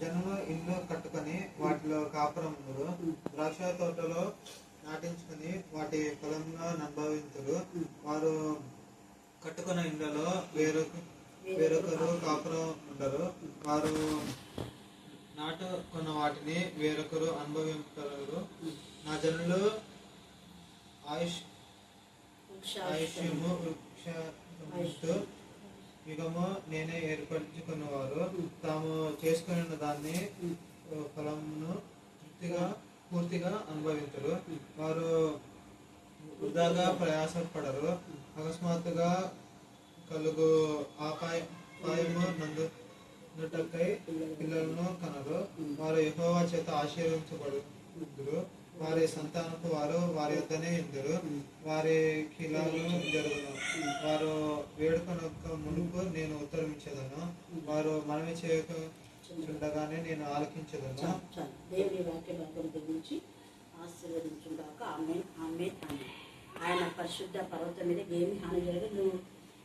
జనులు ఇల్లు కట్టుకొని వాటిలో కాపురం ఉందురు ద్రాక్ష తోటలో నాటించుకొని వాటి ఫలంలో అనుభవింతురు వారు కట్టుకున్న ఇండ్లలో వేరొక వేరొకరు కాపురం ఉండరు. వారు నాటుకున్న వాటిని వేరొకరు అనుభవించగలరు నా జనులు ఆయుష్ ఆయుష్యము వృక్ష యుగము నేనే ఏర్పరచుకున్నవారు. తాము చేసుకున్న దాన్ని ఫలమును తృప్తిగా పూర్తిగా అనుభవించరు వారు వృధాగా ప్రయాసపడరు. అకస్మాత్తుగా కలుగు ఆపాయము అపాయము నందు పిల్లలను కనరు. వారు ఎక్కువ చేత ఆశీర్వించబడు వారి సంతానపు వారు వారి యొద్దనే ఇందురు. వారి కిలాలు జరుగును. వారు వేడుకొనొక్క మునుపు నేను ఉత్తరం ఇచ్చేదను వారు మనవి చేయక చుండగానే నేను ఆలకించదను. దేవుని వాక్య భాగం గురించి ఆశీర్వదించుగాక ఆమె ఆమె ఆయన పరిశుద్ధ పర్వతం మీద ఏమి హాని జరగదు. నువ్వు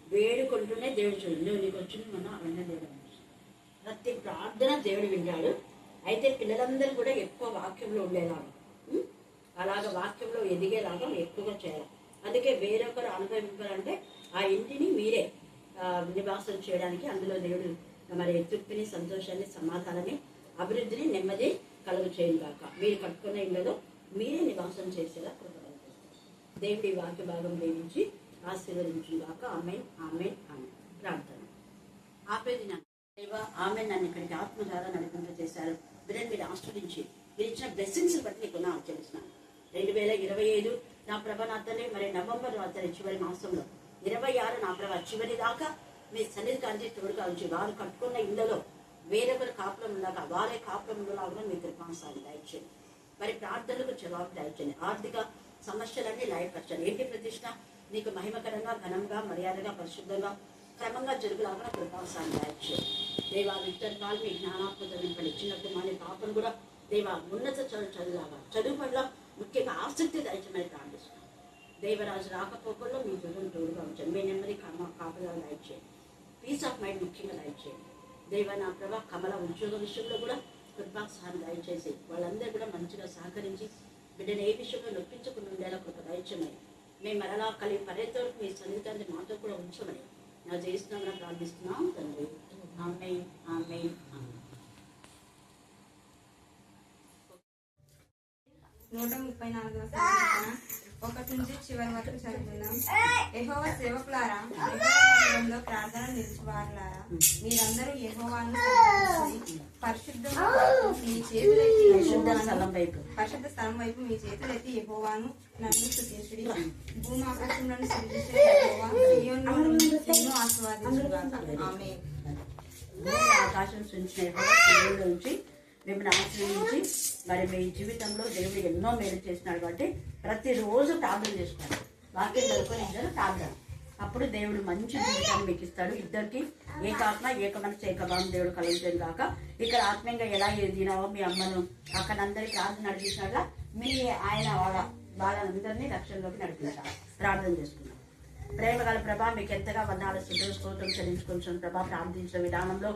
వేడుకుంటూనే దేవుడు చూడు. నువ్వు నీకు వచ్చింది మన అవన్నీ దేవుడు. ప్రతి ప్రార్థన దేవుడు వింటాడు. అయితే పిల్లలందరూ కూడా ఎక్కువ వాక్యంలో ఉండేలాగా? అలాగ వాక్యంలో ఎదిగేలాగా ఎక్కువగా చేయాలి. అందుకే వేరొకరు అనుభవింపాలంటే ఆ ఇంటిని మీరే నివాసం చేయడానికి అందులో దేవుడు మరి తృప్తిని సంతోషాన్ని సమాధానాన్ని అభివృద్ధిని నెమ్మది కలుగు చేయను మీరు కట్టుకున్న ఇళ్ళలో మీరే నివాసం చేసేలా కృపగలుగుతారు దేవుడి వాక్య భాగం వేయించి ఆశీర్వదించు కాక ఆమె ఆమె ఆమె ప్రార్థన. ఆపేది నా దేవ ఆమె నన్ను ఇక్కడికి ఆత్మ ద్వారా నడిపింప చేశారు వీరిని మీరు ఆస్వాదించి మీరు ఇచ్చిన బ్లెస్సింగ్స్ బట్టి నీకు నా ఆచరిస్తున్నాను రెండు వేల ఇరవై ఐదు నా ప్రభ నా మరి నవంబర్ అతని చివరి మాసంలో ఇరవై ఆరు నా ప్రభ చివరి దాకా మీ సన్నిధి కాంతి తోడుగా ఉంచి వారు కట్టుకున్న ఇళ్ళలో వేరొకరు కాపురం ఉండగా వారే కాపురం ఉండలాగా మీ కృపానుసారి దయచేయండి మరి ప్రార్థనలకు జవాబు దయచేయండి ఆర్థిక సమస్యలన్నీ లయపరచండి ఏంటి ప్రతిష్ట? నీకు మహిమకరంగా ఘనంగా మర్యాదగా పరిశుద్ధంగా క్రమంగా జరుగులాగా కృపానుసారి దయచేయండి దేవా విక్టర్ కాల్ మీ జ్ఞానాత్మక నింపండి. చిన్న కుమారి పాపను కూడా దేవా ఉన్నత చదువు చదువులాగా చదువు పట్ల ముఖ్యంగా ఆసక్తి దయచమని ప్రార్థిస్తున్నాం. దేవరాజు రాకపోకల్లో మీ జగన్ తోడుగా ఉంచండి. మీ నెమ్మది కమ కాపుదల దయచేయండి. పీస్ ఆఫ్ మైండ్ ముఖ్యంగా దయచేయండి. దేవ నా ప్రభా కమల ఉద్యోగ విషయంలో కూడా కృపాసహాయం దయచేసి వాళ్ళందరూ కూడా మంచిగా సహకరించి బిడ్డను ఏ విషయంలో నొప్పించకుండా ఉండేలా కృప దయచమని మేము మరలా కలిగి పర్యటన మీ సన్నిధాన్ని మాతో కూడా ఉంచమని నా చేస్తున్నామని ప్రార్థిస్తున్నాం తండ్రి. ఆమె ఆమె ఆమె నూట ముప్పై నాలుగవ ఒకటి నుంచి చివరి వరకు చదువుకుందాం యెహోవా సేవకులారా మందిరంలో ప్రార్థన నిలిచివారులారా మీరందరూ యెహోవాను స్తుతించుడి. పరిశుద్ధంగా మీ చేతులెత్తి పరిశుద్ధ స్థలం వైపు పరిశుద్ధ స్థలం వైపు మీ చేతులెత్తి యెహోవాను నన్ను స్థుతించుడి భూమి నుండి నిన్ను ఆశీర్వదించుగాక ఆమేన్ భూమి ఆకాశం సృష్టించిన సీయోనులో నుంచి మిమ్మల్ని ఆశ్రయించి మరి మీ జీవితంలో దేవుడు ఎన్నో మేలు చేసినాడు కాబట్టి ప్రతిరోజు ప్రార్థన చేసుకోండి. వాక్యం చదువుకొని ఇద్దరు ప్రార్థన. అప్పుడు దేవుడు మంచి జీవితాన్ని మీకు ఇస్తాడు. ఇద్దరికి ఏకాత్మ ఏక మనసు ఏకభావం దేవుడు కలుగుతుంది కాక ఇక్కడ ఆత్మీయంగా ఎలా ఎదిగినావో మీ అమ్మను అక్కడందరి ప్రార్థన నడిపించాక మీ ఆయన వాళ్ళ వాళ్ళందరినీ రక్షణలోకి నడిపించాలి ప్రార్థన చేసుకున్నాం ప్రేమ గల ప్రభా మీకు ఎంతగా వందాలు శుద్ధ స్తోత్రం చెల్లించుకుంటున్న ప్రభా. ప్రార్థించిన విధానంలో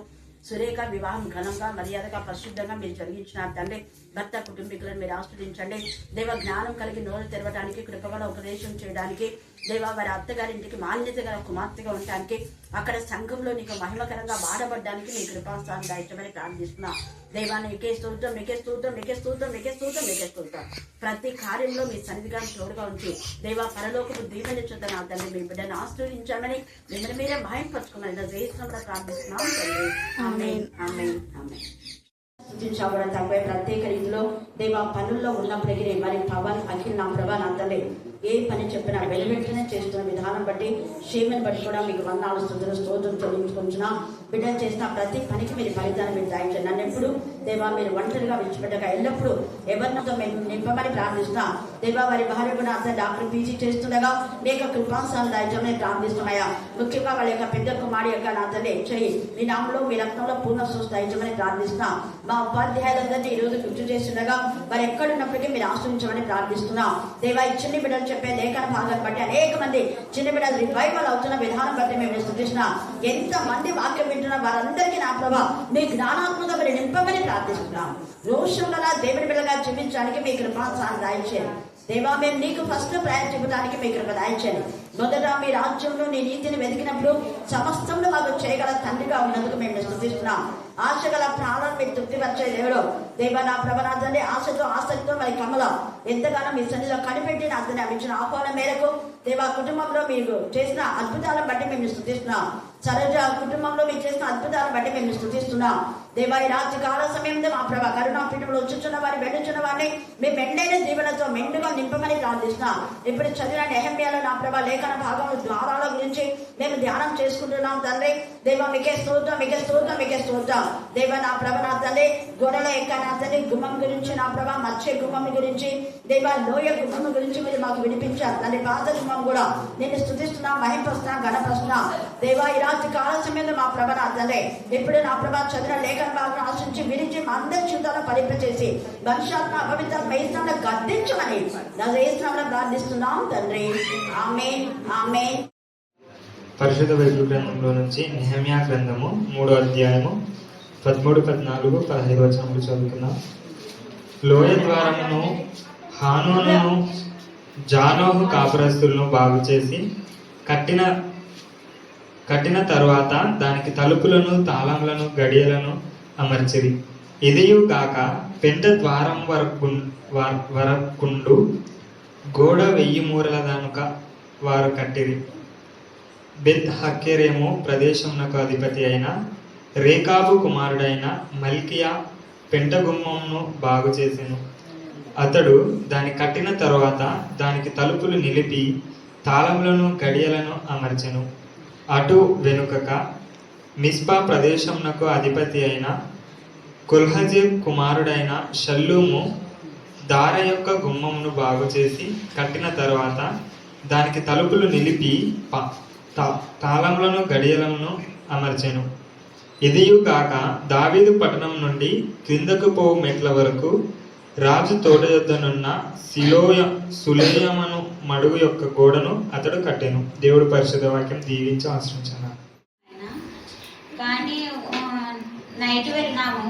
సురేఖ వివాహం ఘనంగా మర్యాదగా పరిశుద్ధంగా మీరు జరిగించిన తండ్రి. భర్త కుటుంబీకులను మీరు ఆస్వాదించండి. దేవ జ్ఞానం కలిగి నోరు తెరవడానికి కృపగల ఉపదేశం చేయడానికి దేవ వారి అత్తగారింటికి మాన్యత గల కుమార్తెగా ఉండటానికి అక్కడ సంఘంలో నీకు మహిమకరంగా వాడబడ్డానికి మీ కృపాస్థానం దాయించమని ప్రార్థిస్తున్నా. దేవా నీకే స్తోత్రం నీకే స్తోత్రం నీకే స్తోత్రం నీకే స్తోత్రం నీకే స్తోత్రం. ప్రతి కార్యంలో మీ సన్నిధిగాన్ని తోడుగా ఉంచి. దేవా పరలోకపు దీవెన చుట్ట నా తండ్రి మీ బిడ్డను ఆశ్రయించామని మిమ్మల్ని మీరే భయపరచుకోమని నా జయిస్తున్నా ప్రార్థిస్తున్నాం తండ్రి. తప్పై ప్రత్యేక రీతిలో దేవా పనుల్లో ఉన్నప్పటికీ మరి పవన్ అఖిల్ నా ప్రభా నా ఏ పని చెప్పినా వెలువెంటనే చేస్తున్న విధానం బట్టి క్షేమని బట్టి కూడా మీకు వందాలు స్థుతులు స్తోత్రం చెల్లించుకుంటున్నా. బిడ్డలు చేసిన ప్రతి పనికి మీరు ఫలితాన్ని మీరు దాయించండి. నన్ను ఎప్పుడు దేవా మీరు ఒంటరిగా విడిచిపెట్టక ఎల్లప్పుడూ ఎవరినతో మేము నింపమని ప్రార్థిస్తున్నాం. దేవా వారి భార్య కూడా అసలు డాక్టర్ పీజీ చేస్తుండగా మీ యొక్క కృపాంశాలు దాయిచమని ప్రార్థిస్తున్నాయా ముఖ్యంగా వాళ్ళ యొక్క పెద్ద కుమారి యొక్క నా తల్లి చెయ్యి మీ నామంలో మీ రక్తంలో పూర్ణ స్వస్థ దాయిచమని ప్రార్థిస్తున్నాం. మా ఉపాధ్యాయులందరినీ ఈ రోజు గుర్తు చేస్తుండగా వారు ఎక్కడున్నప్పటికీ మీరు ఆశ్రయించమని ప్రార్థిస్తున్నాం. దేవా ఈ చిన్న బిడ్డలు చెప్పే లేఖన భాగాన్ని బట్టి అనేక మంది చిన్న బిడ్డలు రివైవల్ అవుతున్న విధానం బట్టి మేము స్థుతిస్తున్నాం. ఎంత మంది వాక్యం వింటున్న వారందరికీ నా ప్రభా మీ జ్ఞానాత్మక మరి నింపమని ప్రార్థిస్తున్నాం. రోషం గల దేవుడి బిడ్డగా జీవించడానికి మీ కృపాసాన్ని దాయించాను దేవా మేము నీకు ఫస్ట్ ప్రయాణం చూపడానికి మీ కృప దాయించాను మొదట మీ రాజ్యంలో నీ నీతిని వెతికినప్పుడు సమస్తంలో మాకు చేయగల తండ్రిగా ఉన్నందుకు మేము స్థుతిస్తున్నాం ఆశ గల ప్రాణాన్ని మీరు తృప్తిపరిచే దేవుడు. దేవ నా ప్రభనాథాన్ని ఆశతో ఆసక్తితో మరి కమలం ఎంతగానో మీ సన్నిధిలో కనిపెట్టి అతని ఇచ్చిన ఆహ్వానం మేరకు దేవా కుటుంబంలో మీరు చేసిన అద్భుతాలను బట్టి మేము స్థుతిస్తున్నాం సరోజ కుటుంబంలో మీరు చేసిన అద్భుతాలను బట్టి మేము స్థుతిస్తున్నాం. దేవాయి రాత్రి కాల సమయంలో మా ప్రభా కరుణాపీఠంలో వచ్చుచున్న వారిని వెళ్ళుచున్న వారిని మీ మెండైన దీవెనతో మెండుగా నింపమని ప్రార్థిస్తున్నాం. ఇప్పుడు చదివిన నెహమ్యాలో నా ప్రభా లేఖన భాగంలో ద్వారాల గురించి మేము ధ్యానం చేసుకుంటున్నాం తండ్రి. దేవ మీకే స్తోత్రం మీకే స్తోత్రం మీకే స్తోత్రం. దేవ నా ప్రభ నా తల్లి గొడవల ఎక్క నా తల్లి గుమ్మం గురించి నా ప్రభ మత్స్య గుమ్మం గురించి దేవ లోయ గుమ్మం గురించి మీరు మాకు వినిపించారు. తల్లి పాత గుమ్మం కూడా నేను స్థుతిస్తున్నా మహింపస్తున్నా గణపస్తున్నా దేవా ఈ రాత్రి కాల మీద మా ప్రభ నా తండ్రి ఇప్పుడు నా ప్రభ చదివిన లేఖన భాగం ఆశించి విరించి మా అందరి జీవితాలను ఫలింపచేసి భవిష్యత్తును అపవిత్ర మైస్తాన్ని గద్దించమని నా వేస్తున్నామని ప్రార్థిస్తున్నాం తండ్రి. ఆమె ఆమె పరిశుద్ధ బైబిల్ గ్రంథంలో నుంచి నిహమ్యా గ్రంథము మూడో అధ్యాయము పదమూడు పద్నాలుగు పదహైదు వచనములు చదువుతున్నాం. లోయ ద్వారమును హానోను జానోహు కాపురస్తులను బాగు చేసి కట్టిన కట్టిన తరువాత దానికి తలుపులను తాళములను గడియలను అమర్చిరి. ఇదియు కాక పెంట ద్వారం వరకు వరకుండు గోడ వెయ్యి మూరల దానుక వారు కట్టిరి. బెత్ హక్కెరేమో ప్రదేశమునకు అధిపతి అయిన రేకాబు కుమారుడైన మల్కియా పెంటగుమ్మంను బాగు చేసెను. అతడు దాని కట్టిన తరువాత దానికి తలుపులు నిలిపి తాళములను గడియలను అమర్చెను. అటు వెనుకక మిస్పా ప్రదేశమునకు అధిపతి అయిన కుల్హజీబ్ కుమారుడైన షల్లూము దార యొక్క గుమ్మమును బాగు చేసి కట్టిన తర్వాత దానికి తలుపులు నిలిపి ప- తా- తాళములను గడియలను అమర్చెను. ఇదియు కాక దావీదు పట్టణం నుండి క్రిందకు పోవు మెట్ల వరకు రాజు తోట యొద్దనున్న శిలోయ సులేయమను మడుగు యొక్క గోడను అతడు కట్టెను. దేవుడు పరిశుద్ధ వాక్యం దీవించి ఆశ్రయించాను. కానీ నైట్ వెళ్ళినాము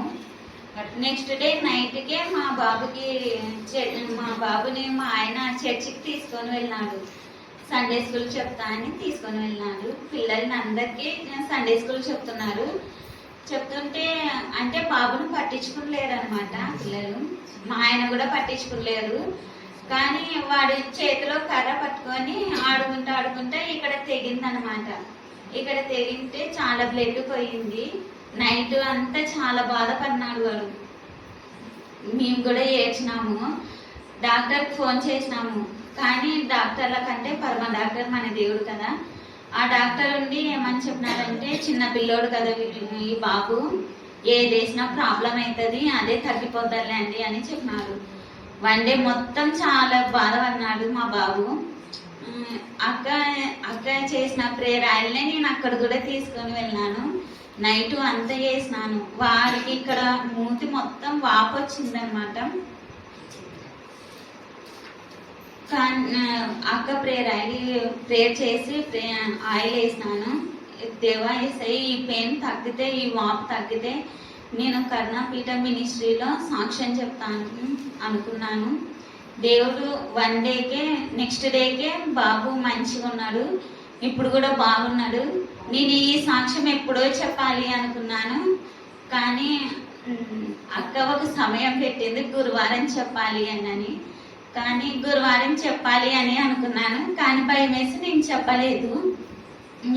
నెక్స్ట్ డే నైట్కే మా బాబుకి మా బాబుని మా ఆయన చర్చికి తీసుకొని వెళ్ళినాడు సండే స్కూల్ చెప్తా అని తీసుకొని వెళ్ళినాడు పిల్లల్ని అందరికీ సండే స్కూల్ చెప్తున్నారు. చెప్తుంటే అంటే బాబుని పట్టించుకునలేరు అనమాట పిల్లలు. మా ఆయన కూడా పట్టించుకోలేరు కానీ వాడు చేతిలో కర్ర పట్టుకొని ఆడుకుంటూ ఆడుకుంటే ఇక్కడ తెగిందనమాట. ఇక్కడ తెగింటే చాలా బ్లడ్ పోయింది. నైట్ అంతా చాలా బాధపడినాడు వాడు. మేము కూడా ఏడ్చినాము. డాక్టర్కి ఫోన్ చేసినాము. కానీ డాక్టర్ల కంటే పరమ డాక్టర్ మన దేవుడు కదా. ఆ డాక్టర్ ఉండి ఏమని చెప్పినారంటే చిన్న పిల్లోడు కదా ఈ బాబు వేసినా ప్రాబ్లం అవుతుంది అదే తగ్గిపోద్దాలే అండి అని చెప్పినారు వన్ డే మొత్తం చాలా బాధపడినాడు మా బాబు. అక్క అక్క చేసిన ప్రేయర్ ఆయననే నేను అక్కడ కూడా తీసుకొని వెళ్ళాను నైట్ అంతా చేసినాను. వారికి ఇక్కడ మూతి మొత్తం వాపు వచ్చిందనమాట. కానీ అక్క ప్రేయర్ ఆయిల్ ప్రేయర్ చేసి ఆయిల్ వేసినాను. దేవా వేసాయి ఈ పెయిన్ తగ్గితే ఈ వాపు తగ్గితే నేను కర్ణాపీఠ మినిస్ట్రీలో సాక్ష్యం చెప్తాను అనుకున్నాను. దేవుడు వన్ డేకే నెక్స్ట్ డేకే బాబు మంచిగా ఉన్నాడు. ఇప్పుడు కూడా బాగున్నాడు. నేను ఈ సాక్ష్యం ఎప్పుడో చెప్పాలి అనుకున్నాను. కానీ అక్క ఒక సమయం పెట్టింది గురువారం చెప్పాలి అని కానీ గురువారం చెప్పాలి అని అనుకున్నాను కానీ భయం వేసి నేను చెప్పలేదు.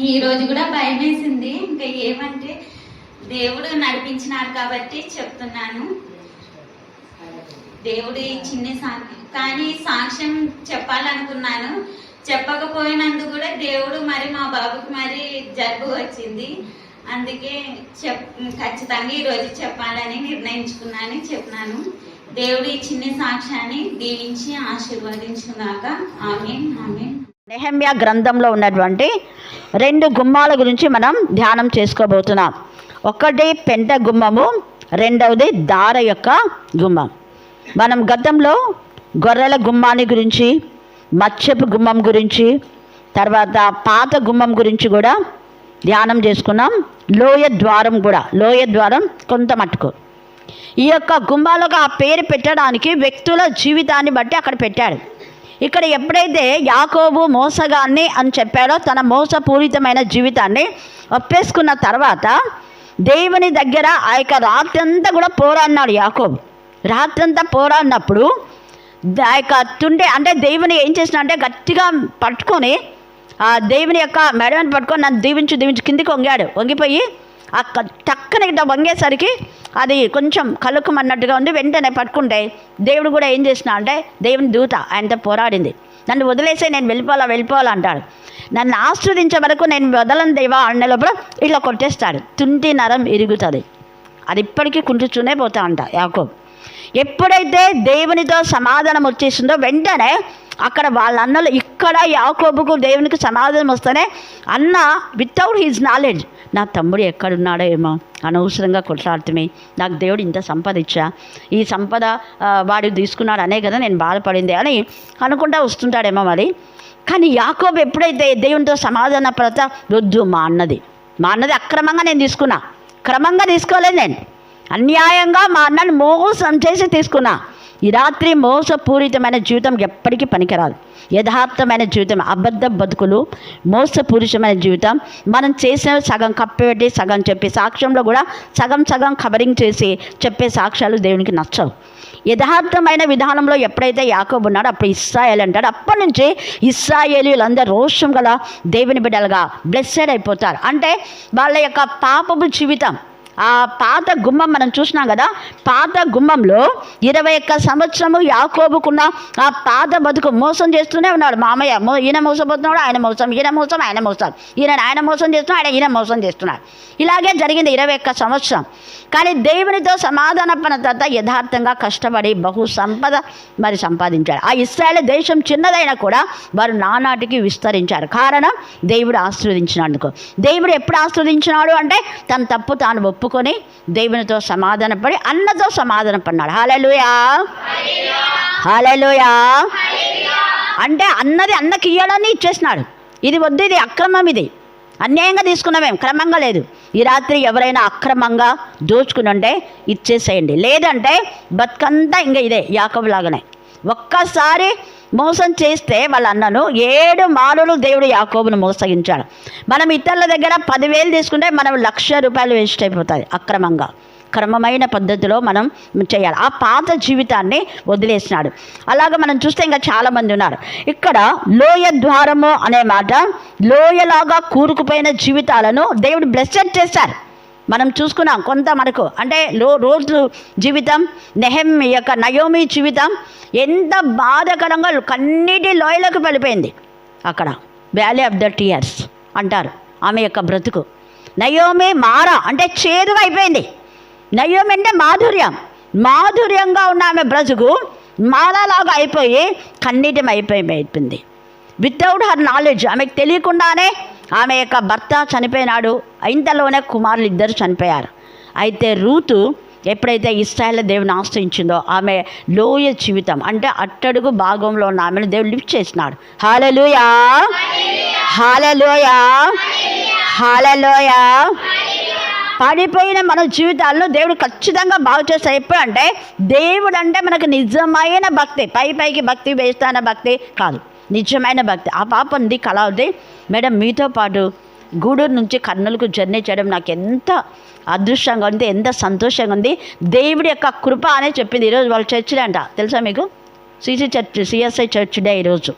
ఈ రోజు కూడా భయం వేసింది ఇంకా ఏమంటే దేవుడు నడిపించినారు కాబట్టి చెప్తున్నాను. దేవుడు ఈ చిన్న సాక్ష్యం కానీ సాక్ష్యం చెప్పాలనుకున్నాను. చెప్పకపోయినందుకు కూడా దేవుడు మరి మా బాబుకి మరి జబ్బు వచ్చింది. అందుకే చెప్ ఖచ్చితంగా ఈరోజు చెప్పాలని నిర్ణయించుకున్నాను చెప్పినాను. దేవుడి చిన్న సాక్ష్యాన్ని దీవించి ఆశీర్వదించుగాక ఆమె ఆమె నెహమ్యా గ్రంథంలో ఉన్నటువంటి రెండు గుమ్మాల గురించి మనం ధ్యానం చేసుకోబోతున్నాం. ఒకటి పెంట గుమ్మము రెండవది దార యొక్క గుమ్మం. మనం గతంలో గొర్రెల గుమ్మాన్ని గురించి మత్స్యపు గుమ్మం గురించి తర్వాత పాత గుమ్మం గురించి కూడా ధ్యానం చేసుకున్నాం. లోయ ద్వారం కూడా లోయ ద్వారం కొంత మట్టుకు. ఈ యొక్క గుమ్మాలకు ఆ పేరు పెట్టడానికి వ్యక్తుల జీవితాన్ని బట్టి అక్కడ పెట్టాడు. ఇక్కడ ఎప్పుడైతే యాకోబు మోసగాన్ని అని చెప్పాడో తన మోసపూరితమైన జీవితాన్ని ఒప్పేసుకున్న తర్వాత దేవుని దగ్గర ఆ యొక్క రాత్రంతా కూడా పోరాడినాడు యాకోబు. రాత్రంతా పోరాడినప్పుడు ఆ యొక్క తుండే అంటే దేవుని ఏం చేసిన అంటే గట్టిగా పట్టుకొని ఆ దేవుని యొక్క మెడని పట్టుకొని నన్ను దీవించు దీవించు కిందికి వంగాడు. వంగిపోయి ఆ టక్కన ఇట్లా వంగేసరికి అది కొంచెం కలుకమన్నట్టుగా ఉంది. వెంటనే పట్టుకుంటే దేవుడు కూడా ఏం చేసినా అంటే దేవుని దూత ఆయనతో పోరాడింది. నన్ను వదిలేసే నేను వెళ్ళిపోవాలా వెళ్ళిపోవాలా అంటాడు. నన్ను ఆస్వాదించే వరకు నేను వదలను దేవా అన్న లోపల ఇట్లా కొట్టేస్తాడు. తుంటి నరం ఇరుగుతుంది. అది ఇప్పటికీ కుంటుచూనే పోతా అంట యాకోబ్. ఎప్పుడైతే దేవునితో సమాధానం వచ్చేసిందో వెంటనే అక్కడ వాళ్ళ అన్నలు ఇక్కడ యాకోబుకు దేవునికి సమాధానం వస్తేనే అన్న వితౌట్ హిజ్ నాలెడ్జ్ నా తమ్ముడు ఎక్కడున్నాడో ఏమో అనవసరంగా కొట్లాడుతుమే నాకు దేవుడు ఇంత సంపద ఇచ్చా. ఈ సంపద వాడు తీసుకున్నాడు అనే కదా నేను బాధపడింది అని అనుకుంటా వస్తుంటాడేమో మరి. కానీ యాకోబు ఎప్పుడైతే దేవునితో సమాధాన ప్రత వద్దు మా అన్నది. మా అన్నది అక్రమంగా నేను తీసుకున్నా. క్రమంగా తీసుకోలేదు నేను. అన్యాయంగా మా అన్నని మోసం చేసి తీసుకున్నా. ఈ రాత్రి మోసపూరితమైన జీవితం ఎప్పటికీ పనికిరాదు. యథార్థమైన జీవితం అబద్ధ బతుకులు మోసపూరితమైన జీవితం. మనం చేసిన సగం కప్పిపెట్టి సగం చెప్పి సాక్ష్యంలో కూడా సగం సగం కవరింగ్ చేసి చెప్పే సాక్ష్యాలు దేవునికి నచ్చవు. యథార్థమైన విధానంలో ఎప్పుడైతే యాకోబు ఉన్నాడో అప్పుడు ఇస్రాయేల్ అంటాడు. అప్పటి నుంచి ఇస్రాయేలీలందరూ రోషం గల దేవుని బిడ్డలుగా బ్లెస్సెడ్ అయిపోతారు. అంటే వాళ్ళ యొక్క పాపపు జీవితం ఆ పాత గుమ్మం మనం చూసినాం కదా పాత గుమ్మంలో ఇరవై ఒక్క సంవత్సరము యాకోబుకున్న ఆ పాత బతుకు మోసం చేస్తూనే ఉన్నాడు మామయ్య. మో ఈయన మోసపోతున్నాడు ఆయన మోసం ఈయన మోసం ఆయన మోసం. ఈయన ఆయన మోసం చేస్తున్నాడు ఆయన ఈయన మోసం చేస్తున్నాడు. ఇలాగే జరిగింది ఇరవై ఒక్క సంవత్సరం. కానీ దేవునితో సమాధాన పడిన తర్వాత యథార్థంగా కష్టపడి బహు సంపద మరి సంపాదించాడు. ఆ ఇస్రాయేల్ దేశం చిన్నదైనా కూడా వారు నానాటికి విస్తరించారు. కారణం దేవుడు ఆశీర్వదించినందుకు. దేవుడు ఎప్పుడు ఆశీర్వదించినాడు అంటే తన తప్పు తాను ఒప్పు ఒప్పుకొని దేవునితో సమాధానపడి అన్నతో సమాధానపడినాడు. హాలలుయా హాలలుయా అంటే అన్నది అన్నకి ఇయ్యాలని ఇచ్చేసినాడు. ఇది వద్దు ఇది అక్రమం ఇది. అన్యాయంగా తీసుకున్నామేం క్రమంగా లేదు. ఈ రాత్రి ఎవరైనా అక్రమంగా దోచుకుని ఉంటే ఇచ్చేసేయండి. లేదంటే బతుకంతా ఇంకా ఇదే యాకబులాగానే ఒక్కసారి మోసం చేస్తే వాళ్ళ అన్నను ఏడు మారులు దేవుడు యాకోబును మోసగించాడు. మనం ఇతరుల దగ్గర పదివేలు తీసుకుంటే మనం లక్ష రూపాయలు వేస్ట్ అయిపోతుంది అక్రమంగా. క్రమమైన పద్ధతిలో మనం చేయాలి. ఆ పాత జీవితాన్ని వదిలేసినాడు. అలాగ మనం చూస్తే ఇంకా చాలామంది ఉన్నారు. ఇక్కడ లోయ ద్వారము అనే మాట లోయలాగా కూరుకుపోయిన జీవితాలను దేవుడు బ్లెస్సెడ్ చేశారు. మనం చూసుకున్నాం కొంత మనకు అంటే లో రోజు జీవితం నెహం యొక్క నయోమి జీవితం ఎంత బాధకరంగా కన్నీటి లోయలోకి వెళ్ళిపోయింది. అక్కడ వ్యాలీ ఆఫ్ ద టీయర్స్ అంటారు ఆమె యొక్క బ్రతుకు. నయోమి మార అంటే చేదుగా అయిపోయింది. నయోమి అంటే మాధుర్యం. మాధుర్యంగా ఉన్న ఆమె బ్రతుకు మాలలాగా అయిపోయి కన్నీటం అయిపోయి అయిపోయింది. వితౌట్ హర్ నాలెడ్జ్ ఆమెకు తెలియకుండానే ఆమె యొక్క భర్త చనిపోయినాడు. ఇంతలోనే కుమారులు ఇద్దరు చనిపోయారు. అయితే రూతు ఎప్పుడైతే ఇస్రాయల్ దేవుని ఆశ్రయించిందో ఆమె లోయ జీవితం అంటే అట్టడుగు భాగంలో ఉన్న ఆమెను దేవుడు లిఫ్ట్ చేసినాడు. హాలలోయా! హాలలోయా! హాలలోయా! పడిపోయిన మన జీవితాల్లో దేవుడు ఖచ్చితంగా బాగు చేస్తాడు. ఎప్పుడంటే దేవుడు అంటే మనకు నిజమైన భక్తి. పై పైకి భక్తి వేస్తాన భక్తి కాదు. నిజమైన భక్తి. ఆ పాప ఉంది కళ ఉంది. మేడం మీతో పాటు గూడూరు నుంచి కర్నూలుకు జర్నీ చేయడం నాకు ఎంత అదృష్టంగా ఉంది ఎంత సంతోషంగా ఉంది. దేవుడి యొక్క కృప అనే చెప్పింది ఈరోజు వాళ్ళ చర్చిలో అంట. తెలుసా మీకు? CC church CSI church day ఈరోజు.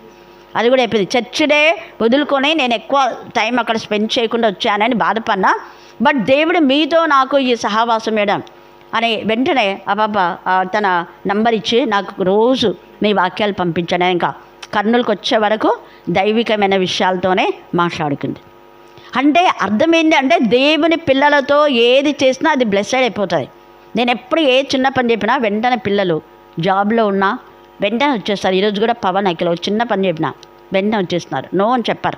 అది కూడా చెప్పింది. చర్చ్ డే వదులుకొని నేను ఎక్కువ టైం అక్కడ స్పెండ్ చేయకుండా వచ్చానని బాధపడినా బట్ దేవుడు మీతో నాకు ఈ సహవాసం మేడం అని వెంటనే ఆ పాప తన నంబర్ ఇచ్చి నాకు రోజు మీ వాక్యాలు పంపించాను ఇంకా కర్నూలుకి వచ్చే వరకు దైవికమైన విషయాలతోనే మాట్లాడుకుంది. అంటే అర్థమైంది అంటే దేవుని పిల్లలతో ఏది చేసినా అది బ్లెస్సెడ్ అయిపోతుంది నేను ఎప్పుడు ఏ చిన్న పని చెప్పినా వెంటనే పిల్లలు జాబ్లో ఉన్నా వెంటనే వచ్చేస్తారు. ఈరోజు కూడా పవన్ అఖిల చిన్న పని చెప్పిన వెంటనే వచ్చేస్తున్నారు. నో అని చెప్పారు.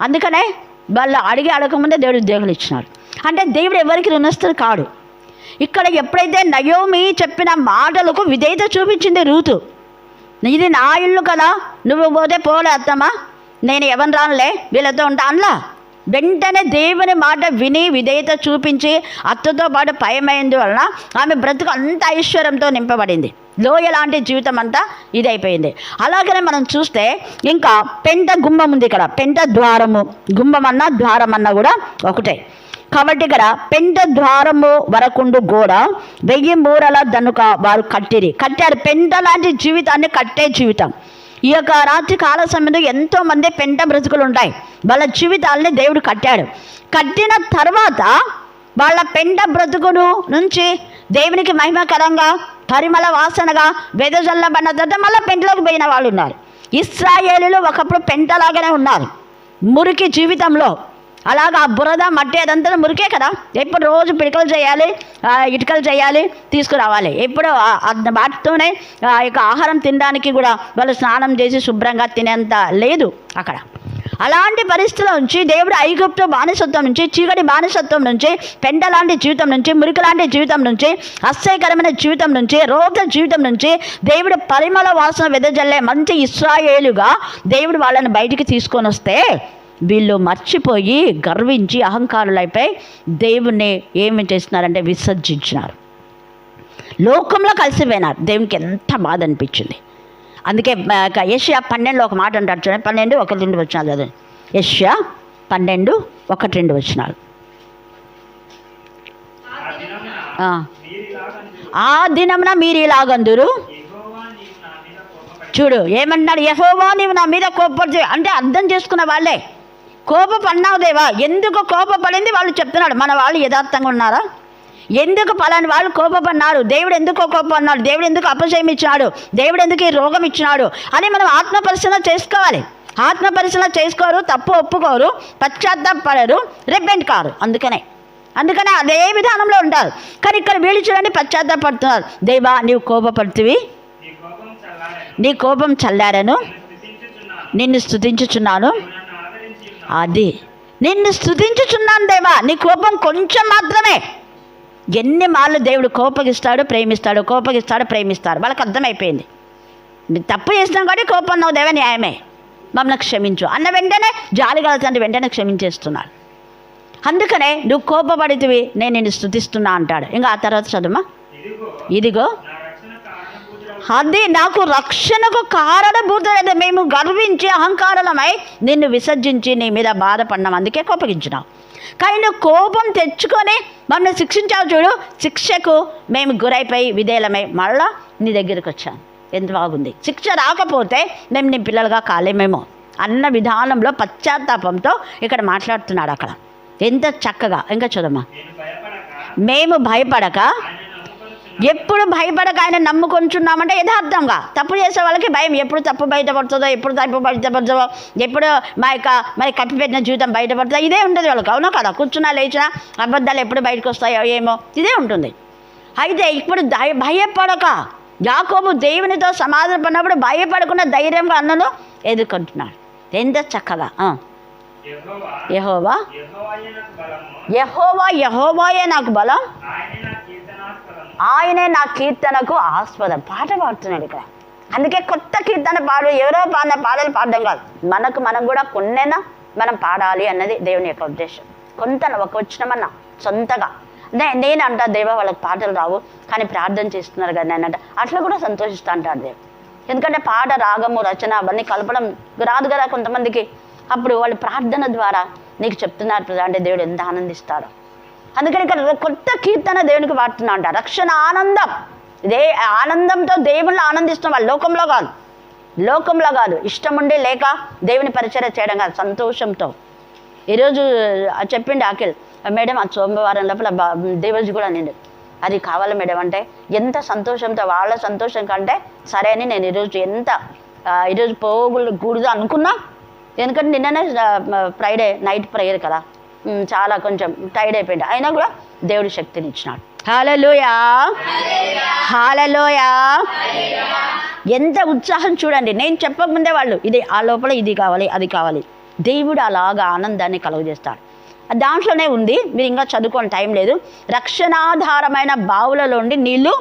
అందుకనే వాళ్ళు అడిగి అడగకముందే దేవుడు ఉద్యోగులు ఇచ్చినారు. అంటే దేవుడు ఎవరికి రుణస్తుడు కాడు. ఇక్కడ ఎప్పుడైతే నయోమి చెప్పిన మాటలకు విధేయత చూపించింది రూతు. ఇది నా ఇల్లు కదా. నువ్వు పోతే పోలే అత్తమ్మా. నేను ఎవరిని రానులే? వీళ్ళతో ఉంటా వెంటనే దేవుని మాట విని విధేయత చూపించి అత్తతో పాటు భయమైంది వలన ఆమె బ్రతుకు అంత ఐశ్వర్యంతో నింపబడింది. లోయ లాంటి జీవితం అంతా ఇదైపోయింది. అలాగనే మనం చూస్తే ఇంకా పెంట గుమ్మం ఉంది ఇక్కడ పెంట ద్వారము. గుమ్మం అన్నా ద్వారం అన్నా కూడా ఒకటే. కాబట్టి ఇక్కడ పెంట ద్వారము వరకుండు గోడ వెయ్యి మూరల దనుక వారు కట్టిరి. కట్టారు. పెంట లాంటి జీవితాన్ని కట్టే జీవితం. ఈ యొక్క రాత్రి కాల సమయంలో ఎంతో మంది పెంట బ్రతుకులు ఉంటాయి వాళ్ళ జీవితాలని దేవుడు కట్టాడు. కట్టిన తర్వాత వాళ్ళ పెంట బ్రతుకును నుంచి దేవునికి మహిమకరంగా పరిమళ వాసనగా వెదజల్లబడిన తర్వాత మళ్ళీ పెంటలోకి పోయిన వాళ్ళు ఉన్నారు ఇస్రాయేలీలు ఒకప్పుడు పెంటలాగానే ఉన్నారు. మురికి జీవితంలో అలాగా ఆ బురద మట్టి అదంతా మురికే కదా. ఎప్పుడు రోజు పిడకలు చేయాలి ఇటుకలు చేయాలి తీసుకురావాలి. ఎప్పుడు వాటితోనే ఆ యొక్క ఆహారం తినడానికి కూడా వాళ్ళు స్నానం చేసి శుభ్రంగా తినేంత లేదు అక్కడ. అలాంటి పరిస్థితుల నుంచి దేవుడు ఐగుప్తు బానిసత్వం నుంచి చీకటి బానిసత్వం నుంచి పెంట లాంటి జీవితం నుంచి మురికి లాంటి జీవితం నుంచి అసహ్యకరమైన జీవితం నుంచి రోగ జీవితం నుంచి దేవుడు పరిమళ వాసన వెదజల్లే మంచి ఇస్రాయేలుగా దేవుడు వాళ్ళని బయటికి తీసుకొని వస్తే వీళ్ళు మర్చిపోయి గర్వించి అహంకారులైపోయి దేవుణ్ణి ఏమి చేస్తున్నారంటే విసర్జించినారు. లోకంలో కలిసిపోయినారు. దేవునికి ఎంత బాధ అనిపించింది. అందుకే ఏషియా పన్నెండులో ఒక మాట అంటారు చూడండి. పన్నెండు ఒకటి రెండు వచ్చినారు కదా ఏషియా పన్నెండు ఒకటి రెండు వచ్చినారు ఆ. దినమున మీరు ఇలాగందురు? చూడు ఏమన్నాడు? యహోవా నీవు నా మీద కోపపడి అంటే అర్థం చేసుకున్న వాళ్ళే. కోపపడినావు దేవా? ఎందుకు కోపపడింది? వాళ్ళు చెప్తున్నాడు. మన వాళ్ళు యథార్థంగా ఉన్నారా? ఎందుకు పలాని వాళ్ళు కోపపడినారు? దేవుడు ఎందుకు కోపపడినాడు? దేవుడు ఎందుకు అపజయం ఇచ్చినాడు? దేవుడు ఎందుకు ఈ రోగం ఇచ్చినాడు? అని మనం ఆత్మ పరిశీలన చేసుకోవాలి. ఆత్మ పరిశీలన చేసుకోరు తప్పు ఒప్పుకోరు పశ్చాత్తాపడరు రిపెంట్ కారు. అందుకనే. అందుకనే అదే విధానంలో ఉంటారు కానీ ఇక్కడ వీళ్ళు చూడండి పశ్చాత్తాపడుతున్నారు దేవా నీవు కోపపడుతువి? నీ కోపం చల్లారెను. నీ కోపం చల్లారను? స్థుతించుచున్నాను నిన్ను స్తుతించుచున్నాను నీవు నన్ను ఆదరించి ఉన్నావు అది. నిన్ను స్థుతించుచున్నాను దేవా. నీ కోపం కొంచెం మాత్రమే. ఎన్ని మార్లు దేవుడు కోపగిస్తాడు ప్రేమిస్తాడు కోపగిస్తాడు ప్రేమిస్తాడు. వాళ్ళకి అర్థమైపోయింది. తప్పు చేసినాం కాబట్టి కోపం నువ్వు దేవా న్యాయమే. మమ్మల్ని క్షమించు. అన్న వెంటనే జాలి కలుగుతుంది వెంటనే క్షమించేస్తున్నాడు. అందుకనే నువ్వు కోపపడితివి నేను నిన్ను స్థుతిస్తున్నా అంటాడు. ఇంకా ఆ తర్వాత చదుమా ఇదిగో. అది నాకు రక్షణకు కారణభూతమైన మేము గర్వించి అహంకారులమై నిన్ను విసర్జించి నీ మీద బాధపడినాం అందుకే కోపగించినావు. కానీ నువ్వు కోపం తెచ్చుకొని మమ్మల్ని శిక్షించావు చూడు. శిక్షకు మేము గురైపోయి విధేయులమై మళ్ళా నీ దగ్గరికి వచ్చాను ఎంత బాగుంది? శిక్ష రాకపోతే మేము నీ పిల్లలుగా కాలేమేమో అన్న విధానంలో పశ్చాత్తాపంతో ఇక్కడ మాట్లాడుతున్నాడు అక్కడ. ఎంత చక్కగా. ఇంకా చూడమ్మా. మేము భయపడక. ఎప్పుడు భయపడక ఆయన నమ్ముకుంటున్నామంటే యథార్థంగా. తప్పు చేసే వాళ్ళకి భయం. ఎప్పుడు తప్పు బయటపడుతుందో ఎప్పుడు తప్పు బయటపడుతుందో ఎప్పుడు మా యొక్క మరి కప్పిపెట్టిన జీవితం బయటపడుతుందో ఇదే ఉంటుంది వాళ్ళకి. అవునా కదా? కూర్చున్నా లేచినా అబద్ధాలు ఎప్పుడు బయటకు వస్తాయో ఏమో ఇదే ఉంటుంది. అయితే ఇప్పుడు దయ భయపడక. యాకోబు దేవునితో సమాధానపడినప్పుడు భయపడకుండా ధైర్యంగా అన్నను ఎదుర్కొంటున్నాడు. ఎంత చక్కగా యహోవా? యహోవా యహోవాయే నాకు బలం. ఆయనే నా కీర్తనకు ఆస్పదం పాట పాడుతున్నాడు ఇక్కడ. అందుకే కొత్త కీర్తన పాడు ఎవరో పాడిన పాటలు పాడడం కాదు. మనకు మనం కూడా కొన్నైనా మనం పాడాలి అన్నది దేవుని యొక్క ఉద్దేశం. కొంత ఒక వచ్చినమన్నా సొంతగా. నే నేను అంట దేవ వాళ్ళకి పాటలు రావు కానీ ప్రార్థన చేస్తున్నారు కదా నేను అంట అట్లా కూడా సంతోషిస్తా అంటాడు దేవుడు. ఎందుకంటే పాట రాగము రచన అవన్నీ కలపడం రాదు కదా కొంతమందికి. అప్పుడు వాళ్ళు ప్రార్థన ద్వారా నీకు చెప్తున్నారు అంటే దేవుడు ఎంత ఆనందిస్తాడో. అందుకని ఇక్కడ కొత్త కీర్తన దేవునికి వాడుతున్నా అంట. రక్షణ ఆనందం. ఇదే ఆనందంతో దేవుళ్ళు ఆనందిస్తున్న వాళ్ళు లోకంలో కాదు. లోకంలో కాదు. ఇష్టం ఉండి లేక దేవుని పరిచయం చేయడం కాదు. సంతోషంతో. ఈరోజు చెప్పిండి చెప్పిండు అఖిల్ మేడం ఆ సోమవారం లోపల బా- దేవజీ కూడా నిండు అది కావాలి మేడం అంటే ఎంత సంతోషంతో వాళ్ళ సంతోషం కంటే సరే అని నేను ఈరోజు ఎంత ఈరోజు పోగులు కూడదు అనుకున్నా. ఎందుకంటే నిన్ననే ఫ్రైడే నైట్ ప్రేయర్ కదా. చాలా కొంచెం టైర్డ్ అయిపోయింది అయినా కూడా దేవుడు శక్తిని ఇచ్చినాడు హాలలోయా హాలలోయా ఎంత ఉత్సాహం చూడండి. నేను చెప్పకముందే వాళ్ళు ఇది ఆ లోపల ఇది కావాలి అది కావాలి. దేవుడు అలాగా ఆనందాన్ని కలుగజేస్తాడు. దాంట్లోనే ఉంది మీరు ఇంకా చదువుకోని టైం లేదు రక్షణాధారమైన బావులలోండి నీళ్ళు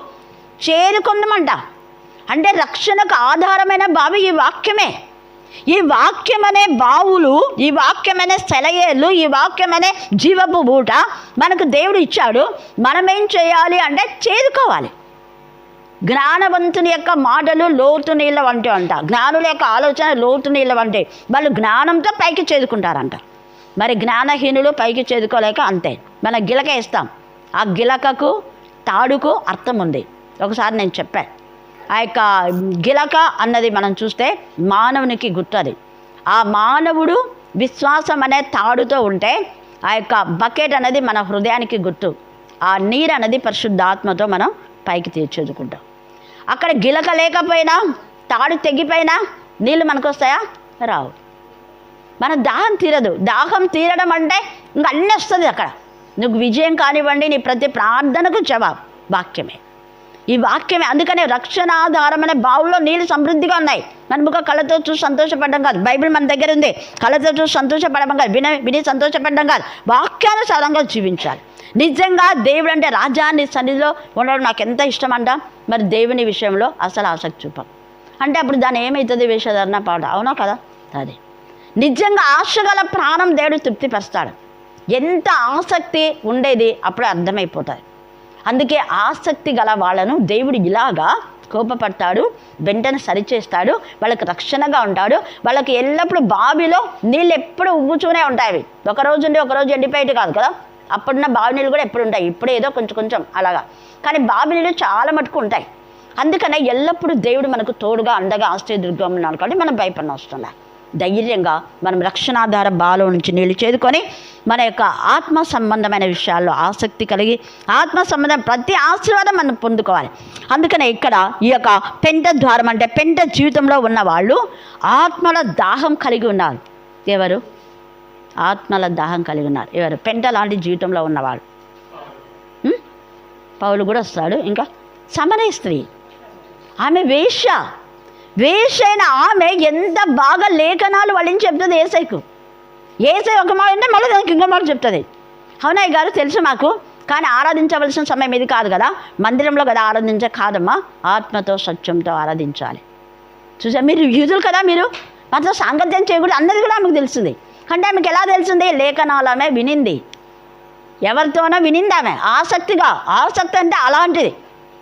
చేరుకుందామంట అంటే రక్షణకు ఆధారమైన బావి ఈ వాక్యమే. ఈ వాక్యం అనే బావులు ఈ వాక్యమనే సెలయేళ్ళు ఈ వాక్యమనే జీవపు బూట మనకు దేవుడు ఇచ్చాడు. మనం ఏం చేయాలి అంటే చేరుకోవాలి జ్ఞానవంతుని యొక్క మాటలు లోతు నీళ్ళ వంటి అంట. జ్ఞానుల యొక్క ఆలోచన లోతు నీళ్ళ వంటి. వాళ్ళు జ్ఞానంతో పైకి చేరుకుంటారంట మరి జ్ఞానహీనులు పైకి చేరుకోలేక అంతే. మన గిలక ఇస్తాం ఆ గిలకకు తాడుకు అర్థం ఉంది ఒకసారి నేను చెప్పాను ఆ యొక్క గిలక అన్నది మనం చూస్తే మానవునికి గుర్తుంది. ఆ మానవుడు విశ్వాసం అనే తాడుతో ఉంటే ఆ యొక్క బకెట్ అనేది మన హృదయానికి గుర్తు. ఆ నీరు అనేది పరిశుద్ధాత్మతో మనం పైకి తీర్చేదుకుంటాం అక్కడ గిలక లేకపోయినా తాడు తెగిపోయినా నీళ్ళు మనకు వస్తాయా రావు. మన దాహం తీరదు. దాహం తీరడం అంటే ఇంక అన్నీ వస్తుంది అక్కడ. నువ్వు విజయం కానివ్వండి నీ ప్రతి ప్రార్థనకు జవాబు వాక్యమే. ఈ వాక్యమే. అందుకనే రక్షణాధారమైన బావుల్లో నీళ్ళు సమృద్ధిగా ఉన్నాయి. కనుక కళ్ళతో చూసి సంతోషపడడం కాదు. బైబిల్ మన దగ్గర ఉంది. కళ్ళతో చూసి సంతోషపడడం కాదు. విన విని సంతోషపడడం కాదు. వాక్యానుసారంగా జీవించాలి. నిజంగా దేవుడు అంటే రాజాన్ని సన్నిధిలో ఉండడం నాకు ఎంత ఇష్టం అంట మరి దేవుని విషయంలో అసలు ఆసక్తి చూపం. అంటే అప్పుడు దాని ఏమవుతుంది వేషధరణ పాట? అవునా కదా? అదే. నిజంగా ఆశ గల ప్రాణం దేవుడు తృప్తిపరుస్తాడు. ఎంత ఆసక్తి ఉండేది అప్పుడే అర్థమైపోతుంది అందుకే ఆసక్తి గల వాళ్ళను దేవుడు ఇలాగా కోపపడతాడు వెంటనే సరిచేస్తాడు వాళ్ళకి రక్షణగా ఉంటాడు. వాళ్ళకి ఎల్లప్పుడూ బావిలో నీళ్ళు ఎప్పుడు ఉవ్వుతూనే ఉంటాయి. అవి ఒక ఉండి ఒకరోజు ఎండిపోయేటి కాదు కదా? అప్పుడున్న బావి నీళ్ళు కూడా ఎప్పుడు ఉంటాయి. ఇప్పుడు ఏదో కొంచెం కొంచెం అలాగా. కానీ బావి నీళ్ళు చాలా మటుకు ఉంటాయి. అందుకనే ఎల్లప్పుడూ దేవుడు మనకు తోడుగా అండగా ఆశ్రయదుర్గం ఉన్నాడు కాబట్టి మనం భయపడిన వస్తున్నాం ధైర్యంగా మనం రక్షణాధార బాలో నుంచి నీళ్ళు చేదుకొని మన యొక్క ఆత్మ సంబంధమైన విషయాల్లో ఆసక్తి కలిగి ఆత్మ సంబంధం ప్రతి ఆశీర్వాదం మనం పొందుకోవాలి. అందుకనే ఇక్కడ ఈ యొక్క పెంట ద్వారం అంటే పెంట జీవితంలో ఉన్న వాళ్ళు ఆత్మల దాహం కలిగి ఉన్నారు. ఎవరు? ఆత్మల దాహం కలిగి ఉన్నారు. ఎవరు? పెంట లాంటి జీవితంలో ఉన్నవాళ్ళు పౌలు కూడా వస్తాడు. ఇంకా సమరయ స్త్రీ. ఆమె వేష్య వేష ఆమె ఎంత బాగా లేఖనాలు వాళ్ళని చెప్తుంది ఏసైకు. ఏసై ఒక మాట అంటే మళ్ళీ దానికి ఇంకో మాట చెప్తుంది. అవునాయి గారు తెలుసు మాకు కానీ ఆరాధించవలసిన సమయం ఇది కాదు కదా. మందిరంలో కదా ఆరాధించ కాదమ్మా ఆత్మతో సత్యంతో ఆరాధించాలి. చూసా మీరు యూజులు కదా మీరు? మాతో సాంగత్యం చేయకూడదు అన్నది కూడా ఆమెకు తెలుస్తుంది. అంటే ఆమెకు ఎలా తెలిసింది లేఖనాలు ఆమె వినింది. ఎవరితోనో వినింది ఆమె. ఆసక్తిగా ఆసక్తి అంటే అలాంటిది.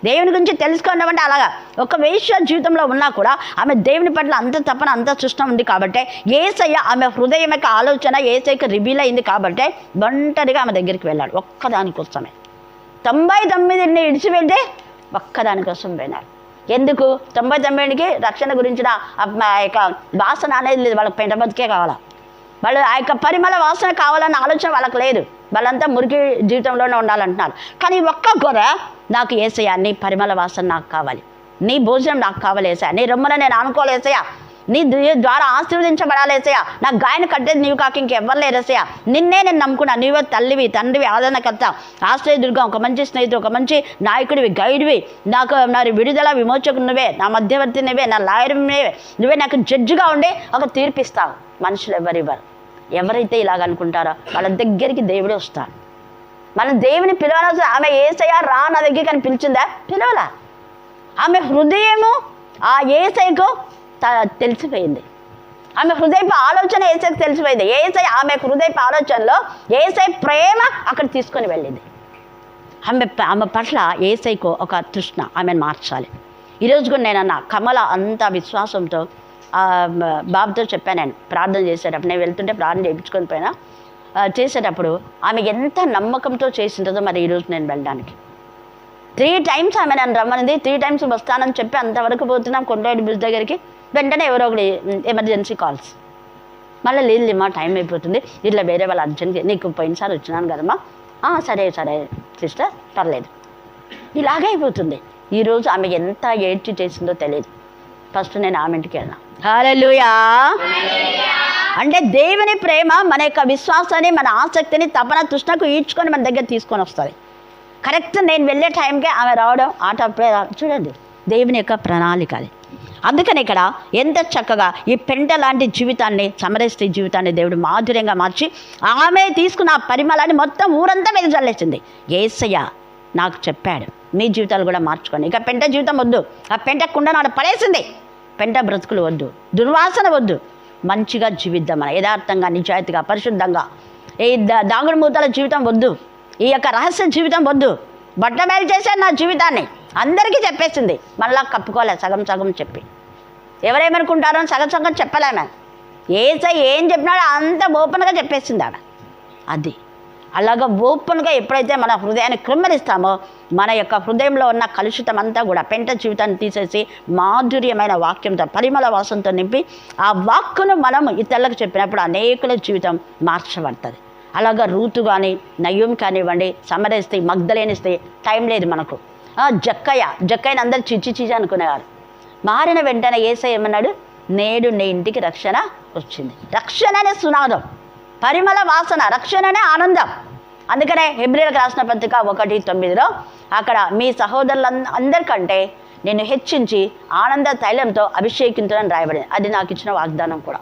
దేవుని గురించి తెలుసుకోవడం అంటే అలాగా. ఒక వేశ్య జీవితంలో ఉన్నా కూడా ఆమె దేవుని పట్ల అంత తపన అంత చూష్టం ఉంది కాబట్టి ఏసయ్య ఆమె హృదయం యొక్క ఆలోచన ఏసైకి రివీల్ అయింది కాబట్టి ఒంటరిగా ఆమె దగ్గరికి వెళ్ళాడు. ఒక్కదానికోసమే. తొంభై తొమ్మిదిని ఇడిచి వెళ్తే ఒక్కదానికోసం పోయినారు. ఎందుకు? తొంభై తొమ్మిదికి రక్షణ గురించిన ఆ యొక్క వాసన అనేది లేదు. వాళ్ళకి పెంట బతికే కావాలా? వాళ్ళు ఆ యొక్క పరిమళ వాసన కావాలన్న ఆలోచన వాళ్ళకి లేదు. వాళ్ళంతా మురికి జీవితంలోనే ఉండాలంటున్నారు. కానీ ఒక్క గొర్రె నాకు ఏసయ్యా నీ పరిమళ వాసన నాకు కావాలి. నీ భోజనం నాకు కావాలి ఏసయ్యా. నీ రొమ్మన నేను అనుకోలేసయ్యా నీ ది- ద్వారా ఆశీర్వదించబడాలేసయ్యా నా గాయన కట్టేది నీవు కాక ఇంకెవ్వరు లేరేసయ్యా నిన్నే నేను నమ్ముకున్నా నీవే తల్లివి తండ్రివి ఆదరణకర్త ఆశ్రయదుర్గం ఒక మంచి స్నేహితుడు ఒక మంచి నాయకుడివి గైడ్వి. నాకు మరి విడుదల విమోచకు నువ్వే నా మధ్యవర్తి నువ్వే నా లాయర్ నువ్వే. నువ్వే నాకు జడ్జిగా ఉండి ఒక తీర్పిస్తావు. మనుషులు ఎవరివ్వరు. ఎవరైతే ఇలాగ అనుకుంటారో వాళ్ళ దగ్గరికి దేవుడే వస్తాడు. మన దేవుని పిలవనవసరం ఆమె ఏసయ్యా రా నా దగ్గరికి అని పిలిచిందా? పిలవలా. ఆమె హృదయము ఆ ఏసైకు తెలిసిపోయింది. ఆమె హృదయపు ఆలోచన ఏసైకి తెలిసిపోయింది. ఏసై ఆమె హృదయపు ఆలోచనలో ఏసై ప్రేమ అక్కడ తీసుకొని వెళ్ళింది. ఆమె ఆమె పట్ల ఏసైకు ఒక తృష్ణ ఆమెను మార్చాలి. ఈరోజు కూడా నేను అన్న కమల అంత విశ్వాసంతో బాబుతో చెప్పాను నేను. ప్రార్థన చేసేటప్పుడు నేను వెళ్తుంటే ప్రార్థన చేయించుకొని పోయినా. చేసేటప్పుడు ఆమె ఎంత నమ్మకంతో చేసింటుందో మరి ఈరోజు నేను వెళ్ళడానికి. త్రీ టైమ్స్ ఆమె నన్ను రమ్మనింది. త్రీ టైమ్స్ వస్తానని చెప్పి అంతవరకు పోతున్నాం కొండేటి బ్రిడ్జ్ దగ్గరికి. వెంటనే ఎవరో ఒకటి ఎమర్జెన్సీ కాల్స్ మళ్ళీ లేదు మా టైం అయిపోతుంది. ఇట్లా వేరే వాళ్ళ అర్జెంట్గా నీకు పోయినసారి వచ్చినాను కదమ్మా. సరే సరే సిస్టర్ పర్లేదు. ఇలాగే అయిపోతుంది. ఈరోజు ఆమె ఎంత ఏడ్చి చేసిందో తెలియదు ఫస్ట్ నేను ఆమె ఇంటికి వెళ్ళాను హాలూయా అంటే దేవుని ప్రేమ మన యొక్క విశ్వాసాన్ని మన ఆసక్తిని తపన తృష్ణకు ఈడ్చుకొని మన దగ్గర తీసుకొని వస్తుంది. కరెక్ట్ నేను వెళ్ళే టైంకే ఆమె రావడం ఆట చూడండి దేవుని యొక్క ప్రణాళిక అది. అందుకని ఇక్కడ ఎంత చక్కగా ఈ పెంట లాంటి జీవితాన్ని సమరస్త్రీ జీవితాన్ని దేవుడు మాధుర్యంగా మార్చి ఆమె తీసుకున్న ఆ పరిమళాన్ని మొత్తం ఊరంతా మీద చల్లేసింది. ఏసయ్య నాకు చెప్పాడు మీ జీవితాలు కూడా మార్చుకోండి. ఇక పెంట జీవితం వద్దు. ఆ పెంట కుండ నాడు పడేసింది. పెంట బ్రతుకులు వద్దు. దుర్వాసన వద్దు. మంచిగా జీవిద్దాం మన యథార్థంగా నిజాయితీగా పరిశుద్ధంగా. ఈ దాంగుడు దాగుడు మూతల జీవితం వద్దు. ఈ యొక్క రహస్య జీవితం వద్దు. బట్ట చేశాను నా జీవితాన్ని అందరికీ చెప్పేసింది. మళ్ళా కప్పుకోలే సగం సగం చెప్పి. ఎవరేమనుకుంటారో సగం సగం చెప్పలేమే ఏసై ఏం చెప్పినాడో అంత ఓపెన్గా చెప్పేసింది ఆమె. అది. అలాగ ఓపెన్గా ఎప్పుడైతే మన హృదయాన్ని క్రిమ్మరిస్తామో మన యొక్క హృదయంలో ఉన్న కలుషితం అంతా కూడా పెంట జీవితాన్ని తీసేసి మాధుర్యమైన వాక్యంతో పరిమళ వాసంతో నింపి ఆ వాక్కును మనం ఇతరులకు చెప్పినప్పుడు అనేకుల జీవితం మార్చబడుతుంది. అలాగా రూతు కానీ నయ్యం కానివ్వండి సమరేస్తే మగ్ధలేనిస్తే టైం లేదు మనకు. ఆ, జక్కయ్య జక్కయ్యని అందరు చిచ్చి చిచి అనుకునేవారు. మారిన వెంటనే ఏసై ఏమన్నాడు? నేడు నీ ఇంటికి రక్షణ వచ్చింది. రక్షణ అనే సునాదం. పరిమళ వాసన రక్షణనే ఆనందం. అందుకనే హెబ్రిలకు రాసిన పత్రిక ఒకటి తొమ్మిదిలో అక్కడ మీ సహోదరుల అందరికంటే నేను హెచ్చించి ఆనంద తైలంతో అభిషేకించడం రాయబడింది. అది నాకు ఇచ్చిన వాగ్దానం కూడా.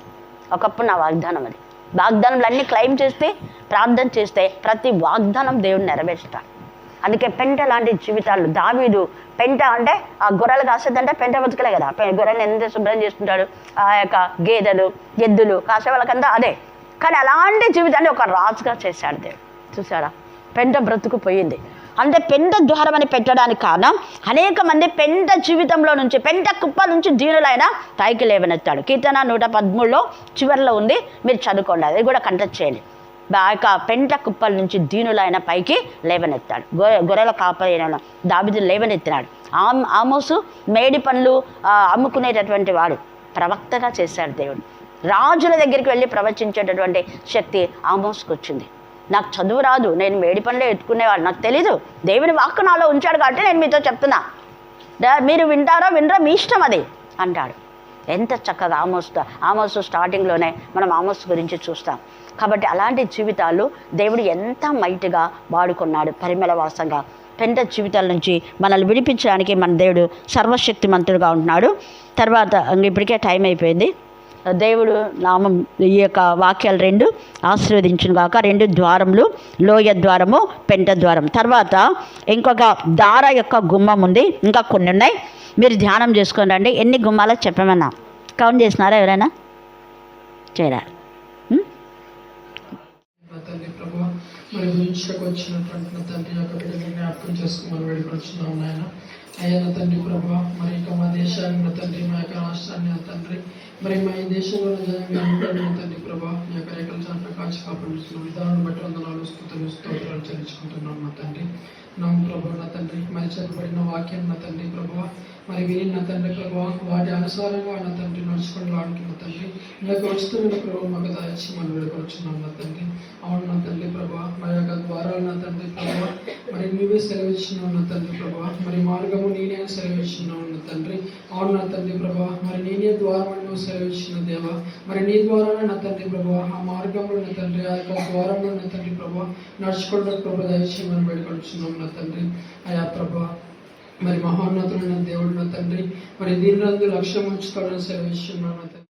ఒకప్పుడు నా వాగ్దానం అది. వాగ్దానంలన్నీ క్లెయిమ్ చేస్తే ప్రార్థన చేస్తే ప్రతి వాగ్దానం దేవుడు నెరవేరుస్తాడు అందుకే పెంట లాంటి జీవితాలు దావీదు పెంట అంటే ఆ గొర్రెలు కాసేదంటే పెంట బతుకలే కదా. పె- గొర్రెలు ఎంత శుభ్రం చేసుకుంటాడు ఆ యొక్క గేదెలు ఎద్దులు కాసే వాళ్ళకంతా అదే. కానీ అలాంటి జీవితాన్ని ఒక రాజుగా చేశాడు దేవుడు. చూసారా పెంట బ్రతుకు పోయింది. అంటే పెంట ద్వారం అని పెట్టడానికి కారణం అనేక మంది పెంట జీవితంలో నుంచి పెంట కుప్ప నుంచి దీనులైన పైకి లేవనెత్తాడు. కీర్తన నూట పదమూడులో చివరిలో ఉంది. మీరు చదువుకోండి అది కూడా కంటెక్ట్ చేయండి. ఆ పెంట కుప్పల నుంచి దీనులైన పైకి లేవనెత్తాడు. గొర్రె గొర్రెల కాపరైన దాబిది లేవనెత్తినాడు. ఆమ్ ఆమోసు మేడి పనులు అమ్ముకునేటటువంటి వాడు ప్రవక్తగా చేశాడు దేవుడు. రాజుల దగ్గరికి వెళ్ళి ప్రవచించేటటువంటి శక్తి ఆమోస్కి వచ్చింది నాకు చదువు రాదు నేను మేడి పనులే ఎత్తుకునేవాడు. నాకు తెలీదు దేవుని వాక్కు నాలో ఉంచాడు కాబట్టి నేను మీతో చెప్తున్నా. మీరు వింటారో వినరో మీ ఇష్టం అది అంటాడు. ఎంత చక్కగా ఆమోస్ ఆమోస్ స్టార్టింగ్లోనే మనం ఆమోస్ గురించి చూస్తాం. కాబట్టి అలాంటి జీవితాలు దేవుడు ఎంత మైట్గా వాడుకున్నాడు పరిమళ వాసంగా పెంట జీవితాల నుంచి మనల్ని విడిపించడానికి మన దేవుడు సర్వశక్తిమంతుడుగా ఉంటున్నాడు. తర్వాత ఇప్పటికే టైం అయిపోయింది. దేవుడు నామం ఈ యొక్క వాక్యాలు రెండు ఆశీర్వదించును కాక రెండు ద్వారములు లోయ ద్వారము పెంట ద్వారం తర్వాత ఇంకొక దార యొక్క గుమ్మం ఉంది. ఇంకా కొన్ని ఉన్నాయి. మీరు ధ్యానం చేసుకుని రండి. ఎన్ని గుమ్మాలో చెప్పమన్నా. కౌంట్ చేసినారా ఎవరైనా? చేయరా ఉం? నా తండ్రి ప్రభు మరి గురించకు వచ్చినటువంటి నా తండ్రి యొక్క బిడ్డని జ్ఞాపకం చేసుకోమని వేడుకొచ్చున్నాం నాయన. అయ్యా నా తండ్రి ప్రభు మరి ఇక మా దేశాన్ని నా తండ్రి మా యొక్క రాష్ట్రాన్ని నా తండ్రి మరి మా ఈ దేశంలో నా తండ్రి ప్రభా మీ యొక్క రేఖల చాటున కాచి కాపాడుతున్న విధానం బట్టి వందనాలు స్థుతులు స్తోత్రాలు చెల్లించుకుంటున్నాం నా తండ్రి. నా ప్రభు నా తండ్రి మరి చెప్పబడిన వాక్యం నా తండ్రి ప్రభా మరి విని నా తండ్రి ప్రభావ వాటి అనుసారంగా నా తండ్రి నడుచుకుని వాడికి నా తండ్రి ఇలా యొక్క వస్తువుల మాకు దాచి మనం వేడుకొచ్చున్నాం నా తండ్రి. అవును నా తండ్రి ప్రభా మరి యొక్క ద్వారాలు నా తండ్రి ప్రభావ మరి నువ్వే సెలవిచ్చినావు నా తండ్రి ప్రభా మరి మార్గము నేనే సెలవిచ్చినావు నా తండ్రి. అవును నా తండ్రి ప్రభా మరి నేనే ద్వారం నువ్వు సెలవిచ్చిన దేవా. మరి నీ ద్వారానే నా తండ్రి ప్రభా ఆ మార్గంలో నా తండ్రి ఆ యొక్క ద్వారంలో నా తండ్రి ప్రభా నడుచుకోవడానికి ప్రభా దయచేసి మనం వేడుకొచ్చున్నాం నా తండ్రి. అయా ప్రభా మరి మహోన్నతులైన దేవుడు నా తండ్రి. మరి దీని లక్ష్యం ఉంచుతాడని సెలవిస్తున్నాను నా